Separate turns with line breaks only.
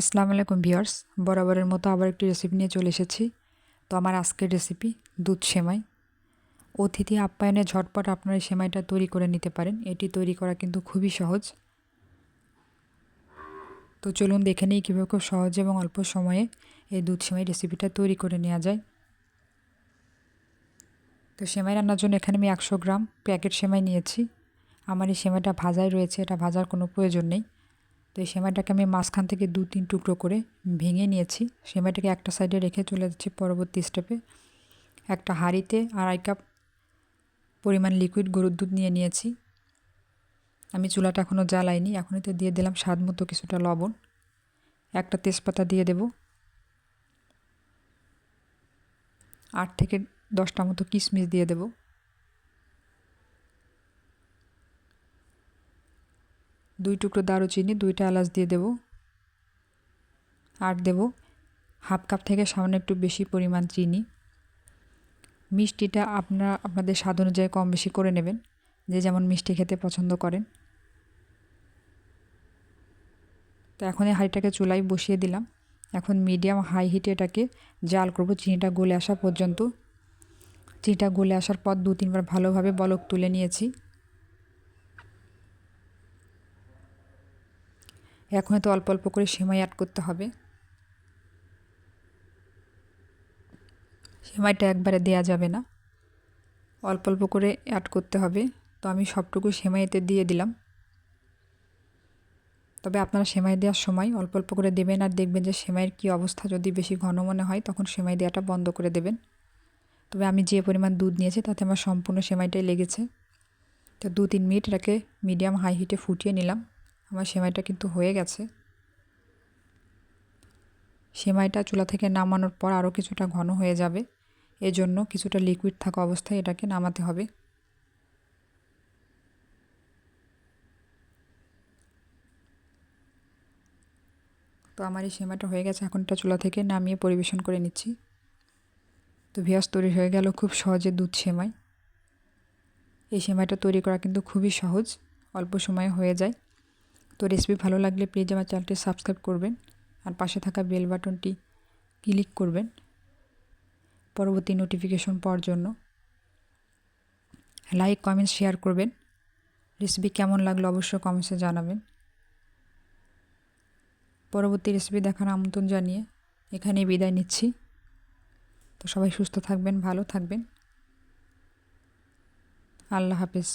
আসসালামু আলাইকুম ভিউয়ার্স, বরাবরের মতো আবার একটি রেসিপি নিয়ে চলে এসেছি। তো আমার আজকের রেসিপি দুধ সেমাই। অতিথি আপ্যায়নে ঝটপট আপনার এই সেমাইটা তৈরি করে নিতে পারেন। এটি তৈরি করা কিন্তু খুবই সহজ। তো চলুন দেখে নিই কীভাবে খুব সহজ এবং অল্প সময়ে এই দুধ সেমাই রেসিপিটা তৈরি করে নেওয়া যায়। তো সেমাই রান্নার জন্য এখানে আমি একশো গ্রাম প্যাকেট সেমাই নিয়েছি। আমার এই সেমাইটা ভাজাই রয়েছে, এটা ভাজার কোনো প্রয়োজন নেই। তো এই সেমাইটাকে আমি মাঝখান থেকে দু, তিন টুকরো করে ভেঙে নিয়েছি। সেমাইটাকে একটা সাইডে রেখে চলে যাচ্ছি পরবর্তী স্টেপে একটা হাঁড়িতে আড়াই কাপ পরিমাণ লিকুইড গরুর দুধ নিয়ে নিয়েছি। আমি চুলাটা এখনও জ্বালাইনি এখন এতে দিয়ে দিলাম স্বাদ মতো কিছুটা লবণ। একটা তেজপাতা দিয়ে দেব। আট থেকে দশটা মতো কিশমিশ দিয়ে দেবো। দুই টুকরো দারুচিনি, দুইটা এলাচ দিয়ে দেব। আর দেব হাফ কাপ থেকে সামান্য একটু বেশি পরিমাণ চিনি। মিষ্টিটা আপনারা, আপনাদের স্বাদ অনুযায়ী কম বেশি করে নেবেন, যে যেমন মিষ্টি খেতে পছন্দ করেন। তো এখন এই হাঁড়িটাকে চুলাই বসিয়ে দিলাম। এখন মিডিয়াম হাই হিটে এটাকে জাল করব, চিনিটা গলে আসা পর্যন্ত। চিনিটা গলে আসার পর দু তিনবার ভালোভাবে বলক তুলে নিয়েছি। এখন তো অল্প অল্প করে সেমাই অ্যাড করতে হবে। সেমাইটা একবারে দেয়া যাবে না। অল্প অল্প করে অ্যাড করতে হবে। তো আমি সবটুকু সেমাইতে দিয়ে দিলাম। তবে আপনারা সেমাই দেওয়ার সময় অল্প অল্প করে দেবেন আর দেখবেন যে সেমাইয়ের কী অবস্থা। যদি বেশি ঘন মনে হয় তখন সেমাই দেওয়াটা বন্ধ করে দেবেন। তবে আমি যে পরিমাণ দুধ নিয়েছি তাতে আমার সম্পূর্ণ সেমাইটাই লেগেছে। তো দু তিন মিনিট এটাকে মিডিয়াম হাই হিটে ফুটিয়ে নিলাম। আমার সেমাইটা কিন্তু হয়ে গেছে। সেমাইটা চুলা থেকে নামানোর পর আরও কিছুটা ঘন হয়ে যাবে। এজন্য কিছুটা লিকুইড থাকা অবস্থায় এটাকে নামাতে হবে। তো আমার এই সেমাইটা হয়ে গেছে এখন এটা চুলা থেকে নামিয়ে পরিবেশন করে নিচ্ছি। তো ভিয়াস তৈরি হয়ে গেল খুব সহজে দুধ সেমাই। এই সেমাইটা তৈরি করা কিন্তু খুবই সহজ, অল্প সময়ে হয়ে যায়। তো রেসিপি ভালো লাগলে প্লিজ আমার চ্যানেলটি সাবস্ক্রাইব করবেন আর পাশে থাকা বেল বাটনটি ক্লিক করবেন পরবর্তী নোটিফিকেশন পাওয়ার জন্য। লাইক কমেন্ট শেয়ার করবেন। রেসিপি কেমন লাগল অবশ্যই কমেন্টসে জানাবেন। পরবর্তী রেসিপি দেখার আমন্ত্রণ জানিয়ে এখানে বিদায় নিচ্ছি। তো সবাই সুস্থ থাকবেন, ভালো থাকবেন। আল্লাহ হাফেজ।